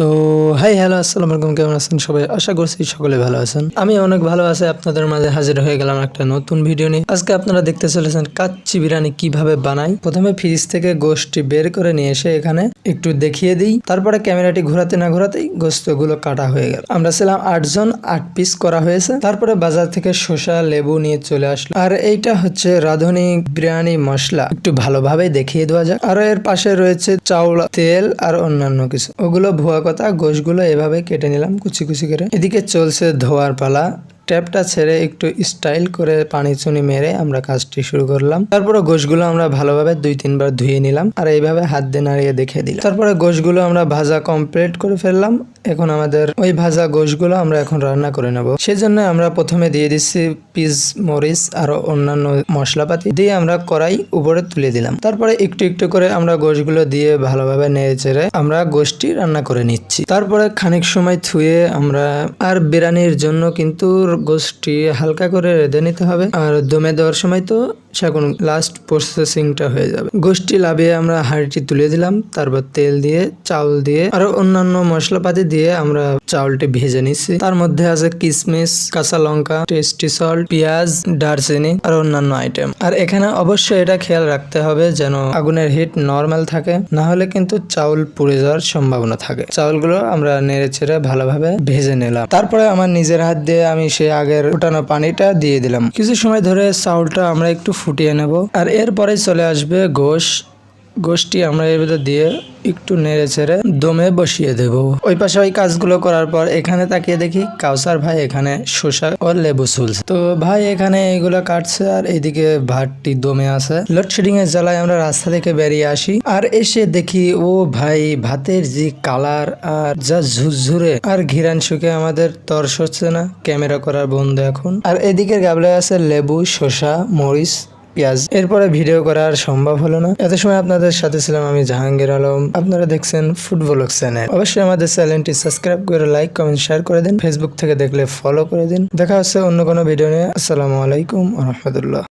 তো hi hello, আসসালামু আলাইকুম, কেমন আছেন সবাই? আশা করছি সকলে ভালো আছেন। আমি অনেক ভালো আছি, আপনাদের মাঝে হাজির হয়ে গেলাম একটা নতুন ভিডিও নিয়ে। আজকে আপনারা দেখতে চলেছেন কাচ্চি বিরিয়ানি কীভাবে বানাই। প্রথমে ফ্রিজ থেকে গোশটি বের করে নিয়ে এসে এখানে একটু দেখিয়ে দিই। তারপরে ক্যামেরাটি ঘোরাতে না ঘোরাতেই গোস্তগুলো কাটা হয়ে গেল। আমরা ছিলাম আটজন, আট পিস করা হয়েছে। তারপরে বাজার থেকে শসা, লেবু নিয়ে চলে আসলো আর এইটা হচ্ছে রাঁধুনি বিরিয়ানি মশলা। একটু ভালোভাবে দেখিয়ে দেওয়া যাক। আর এর পাশে রয়েছে চাউল, তেল আর অন্যান্য কিছু। ওগুলো ভুয়া কথা গোশগুলো এভাবে কেটে নিলাম কুচি কুচি করে। এদিকে চলছে ধোয়ার পালা। ট্যাপটা ছেড়ে একটু স্টাইল করে পানি চুনি মেরে আমরা কাজটি শুরু করলাম। তারপরে গোশগুলো আমরা ভালোভাবে দুই তিনবার ধুয়ে নিলাম আর এইভাবে হাত দিয়ে নাড়িয়ে দেখে দিলাম। তারপরে গোশগুলো আমরা ভাজা কমপ্লিট করে ফেললাম। এখন আমাদের ওই ভাজা গোশগুলো আমরা এখন রান্না করে নেব। সেজন্য আমরা প্রথমে দিয়ে দিচ্ছি পিস মরিচ আর অন্যান্য মশলাপাতি দিয়ে আমরা কড়াই উপরে তুলে দিলাম। তারপরে একটু একটু করে আমরা গোশগুলো দিয়ে ভালোভাবে নেড়ে চেড়ে আমরা গোশটি রান্না করে নিচ্ছি। তারপরে খানিক সময় থুয়ে আমরা আর বিরিয়ানির জন্য কিন্তু গোশটি হালকা করে রেঁধে নিতে হবে। আর দমে দেওয়ার সময় তো সেখন লাস্ট প্রসেসিংটা হয়ে যাবে। গোষ্ঠী লাভিয়ে আমরা হাঁড়িটি তুলে দিলাম, তারপর তেল দিয়ে, চাউল দিয়ে, আরও অন্যান্য মশলাপাতি দিয়ে আমরা চাউলটি ভেজে নিচ্ছি তার মধ্যে আছে কিশমিশ কাঁচা লঙ্কা টেস্টি সল্ট পেঁয়াজ, দারচিনি, আর অন্যান্য আইটেম আর এখানে অবশ্যই এটা খেয়াল রাখতে হবে যেন আগুনের হিট নর্মাল থাকে, না হলে কিন্তু চাউল পুড়ে যাওয়ার সম্ভাবনা থাকে। চাউলগুলো আমরা নেড়ে চেড়ে ভালোভাবে ভেজে নিলাম। তারপরে আমার নিজের হাত দিয়ে আমি সে আগের ফুটানো পানিটা দিয়ে দিলাম। কিছু সময় ধরে চাউলটা আমরা একটু ফুটিয়ে নেব। আর এরপরে চলে আসবে গোশ। গোষ্ঠী আমরা এর ভিতর দিয়ে একটু নেড়ে ছেড়ে দমে বসিয়ে দেব। ওই পাশে ওই কাজগুলো করার পর এখানে তাকিয়ে দেখি কাউসার ভাই এখানে শসা ও লেবু চুলছে তো ভাই এখানে এগুলো কাটছে আর এইদিকে ভাতটি দমে আছে। লোডশেডিং এর জ্বালায় আমরা রাস্তা থেকে বেরিয়ে আসি আর এসে দেখি, ও ভাই ভাতের যে কালার আর যা ঝুরঝুরে আর ঘিরান শুকে আমাদের তর্স হচ্ছে না। ক্যামেরা করার বন্ধ এখন। আর এদিকের গাবলায় আছে লেবু, শসা, মরিচ পেঁয়াজ। এরপরে ভিডিও করা আর সম্ভব হলো না। এত সময় আপনাদের সাথে ছিলাম আমি জাহাঙ্গীর আলম। আপনারা দেখছেন ফুটবল চ্যানেল অবশ্যই আমাদের চ্যানেলটি সাবস্ক্রাইব করে লাইক, কমেন্ট, শেয়ার করে দিন। ফেসবুক থেকে দেখলে ফলো করে দিন। দেখা হচ্ছে অন্য কোনো ভিডিও নিয়ে। আসসালামু আলাইকুম রহমতুল্লাহ।